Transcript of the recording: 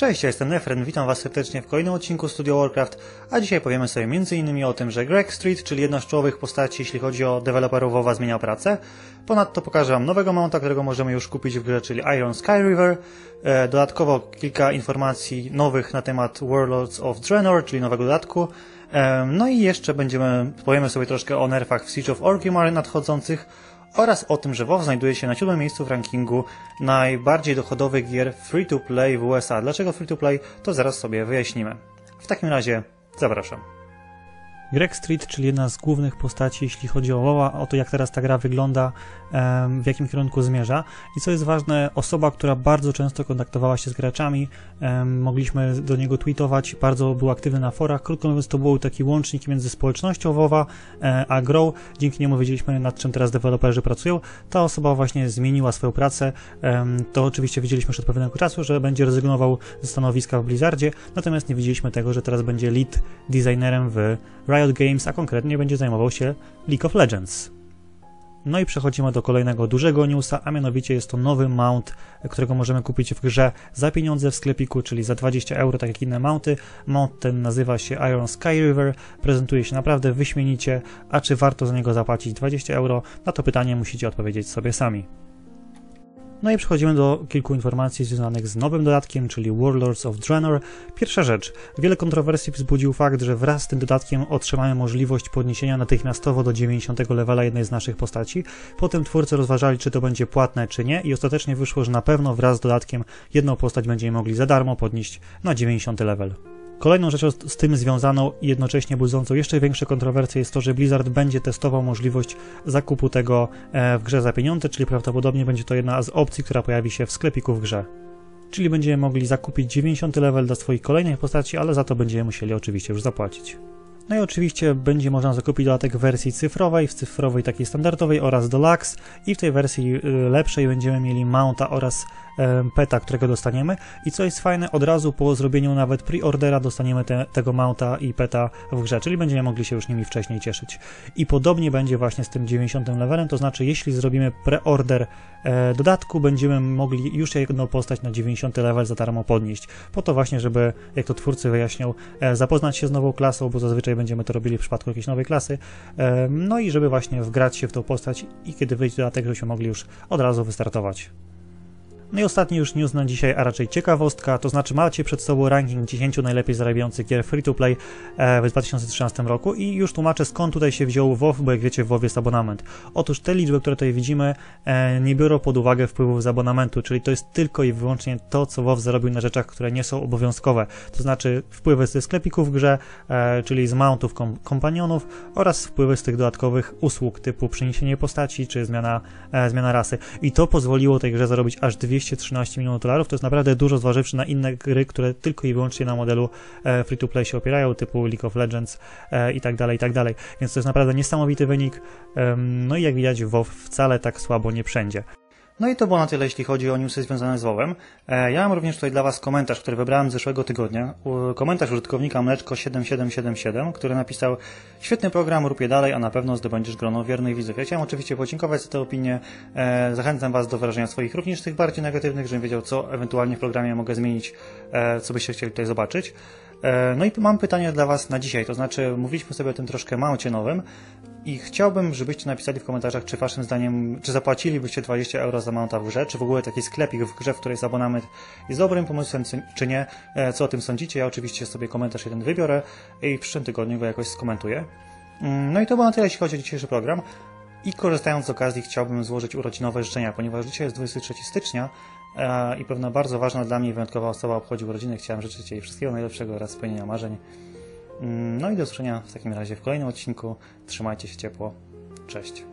Cześć, ja jestem Nefren, witam Was serdecznie w kolejnym odcinku Studio Warcraft, a dzisiaj powiemy sobie m.in. o tym, że Greg Street, czyli jedna z czołowych postaci, jeśli chodzi o deweloperów WoWa, zmienia pracę. Ponadto pokażę Wam nowego mounta, którego możemy już kupić w grze, czyli Iron Sky River. E, dodatkowo kilka informacji nowych na temat Warlords of Draenor, czyli nowego dodatku. E, no i jeszcze będziemy, powiemy sobie troszkę o nerfach w Siege of Orgrimmar nadchodzących oraz o tym, że WoW znajduje się na siódmym miejscu w rankingu najbardziej dochodowych gier free-to-play w USA. Dlaczego free-to-play? To zaraz sobie wyjaśnimy. W takim razie zapraszam. Greg Street, czyli jedna z głównych postaci, jeśli chodzi o WoWa, o to jak teraz ta gra wygląda, w jakim kierunku zmierza. I co jest ważne, osoba, która bardzo często kontaktowała się z graczami, mogliśmy do niego tweetować, bardzo był aktywny na forach. Krótko mówiąc, to był taki łącznik między społecznością WoWa e, a grą. Dzięki niemu wiedzieliśmy, nad czym teraz deweloperzy pracują. Ta osoba właśnie zmieniła swoją pracę. To oczywiście wiedzieliśmy już od pewnego czasu, że będzie rezygnował ze stanowiska w Blizzardzie, natomiast nie widzieliśmy tego, że teraz będzie lead designerem w Riot Games, a konkretnie będzie zajmował się League of Legends. No i przechodzimy do kolejnego dużego newsa, a mianowicie jest to nowy mount, którego możemy kupić w grze za pieniądze w sklepiku, czyli za 20 euro, tak jak inne mounty. Mount ten nazywa się Iron Sky River, prezentuje się naprawdę wyśmienicie, a czy warto za niego zapłacić 20 euro? Na to pytanie musicie odpowiedzieć sobie sami. No i przechodzimy do kilku informacji związanych z nowym dodatkiem, czyli Warlords of Draenor. Pierwsza rzecz. Wiele kontrowersji wzbudził fakt, że wraz z tym dodatkiem otrzymamy możliwość podniesienia natychmiastowo do 90 levela jednej z naszych postaci. Potem twórcy rozważali, czy to będzie płatne, czy nie i ostatecznie wyszło, że na pewno wraz z dodatkiem jedną postać będziemy mogli za darmo podnieść na 90 level. Kolejną rzeczą z tym związaną i jednocześnie budzącą jeszcze większe kontrowersje jest to, że Blizzard będzie testował możliwość zakupu tego e, w grze za pieniądze, czyli prawdopodobnie będzie to jedna z opcji, która pojawi się w sklepiku w grze. Czyli będziemy mogli zakupić 90 level dla swoich kolejnych postaci, ale za to będziemy musieli oczywiście już zapłacić. No i oczywiście będzie można zakupić dodatek w wersji cyfrowej, w cyfrowej takiej standardowej oraz Deluxe i w tej wersji y, lepszej będziemy mieli mounta oraz peta, którego dostaniemy i co jest fajne, od razu po zrobieniu nawet pre-ordera dostaniemy te, tego mounta i peta w grze, czyli będziemy mogli się już nimi wcześniej cieszyć. I podobnie będzie właśnie z tym 90 levelem, to znaczy jeśli zrobimy pre-order e, dodatku, będziemy mogli już jedną postać na 90 level za darmo podnieść. Po to właśnie, żeby, jak to twórcy wyjaśnią, e, zapoznać się z nową klasą, bo zazwyczaj będziemy to robili w przypadku jakiejś nowej klasy, e, no i żeby właśnie wgrać się w tą postać i kiedy wyjdzie dodatek, żebyśmy mogli już od razu wystartować. No i ostatni już news na dzisiaj, a raczej ciekawostka, to znaczy macie przed sobą ranking 10 najlepiej zarabiających gier free-to-play e, w 2013 roku i już tłumaczę skąd tutaj się wziął WoW, bo jak wiecie w WoW jest abonament. Otóż te liczby, które tutaj widzimy e, nie biorą pod uwagę wpływów z abonamentu, czyli to jest tylko i wyłącznie to, co WoW zarobił na rzeczach, które nie są obowiązkowe. To znaczy wpływy ze sklepików w grze, e, czyli z mountów kom kompanionów oraz wpływy z tych dodatkowych usług typu przeniesienie postaci czy zmiana, zmiana rasy. I to pozwoliło tej grze zarobić aż 200 213 milionów dolarów. To jest naprawdę dużo zważywszy na inne gry, które tylko i wyłącznie na modelu e, free-to-play się opierają, typu League of Legends e, i tak dalej, i tak dalej. Więc to jest naprawdę niesamowity wynik. No i jak widać, WoW wcale tak słabo nie wszędzie. No i to było na tyle, jeśli chodzi o newsy związane z WoWem. E, ja mam również tutaj dla Was komentarz, który wybrałem z zeszłego tygodnia. Komentarz użytkownika Mleczko7777, który napisał Świetny program, rób je dalej, a na pewno zdobędziesz grono wiernych widzów. Ja chciałem oczywiście podziękować za tę opinię. E, zachęcam Was do wyrażenia swoich również tych bardziej negatywnych, żebym wiedział, co ewentualnie w programie mogę zmienić, e, co byście chcieli tutaj zobaczyć. No i mam pytanie dla Was na dzisiaj, to znaczy mówiliśmy sobie o tym troszkę małcie nowym, i chciałbym, żebyście napisali w komentarzach, czy waszym zdaniem, czy zapłacilibyście 20 euro za mounta w grze, czy w ogóle taki sklepik w grze, w której jest abonament jest dobrym pomysłem, czy nie, e, co o tym sądzicie. Ja oczywiście sobie komentarz jeden wybiorę i w przyszłym tygodniu go jakoś skomentuję. Mm, no i to było na tyle, jeśli chodzi o dzisiejszy program. I korzystając z okazji chciałbym złożyć urodzinowe życzenia, ponieważ dzisiaj jest 23 stycznia e, i pewna bardzo ważna dla mnie wyjątkowa osoba obchodzi urodziny. Chciałem życzyć jej wszystkiego najlepszego oraz spełnienia marzeń. No i do usłyszenia w takim razie w kolejnym odcinku. Trzymajcie się ciepło. Cześć.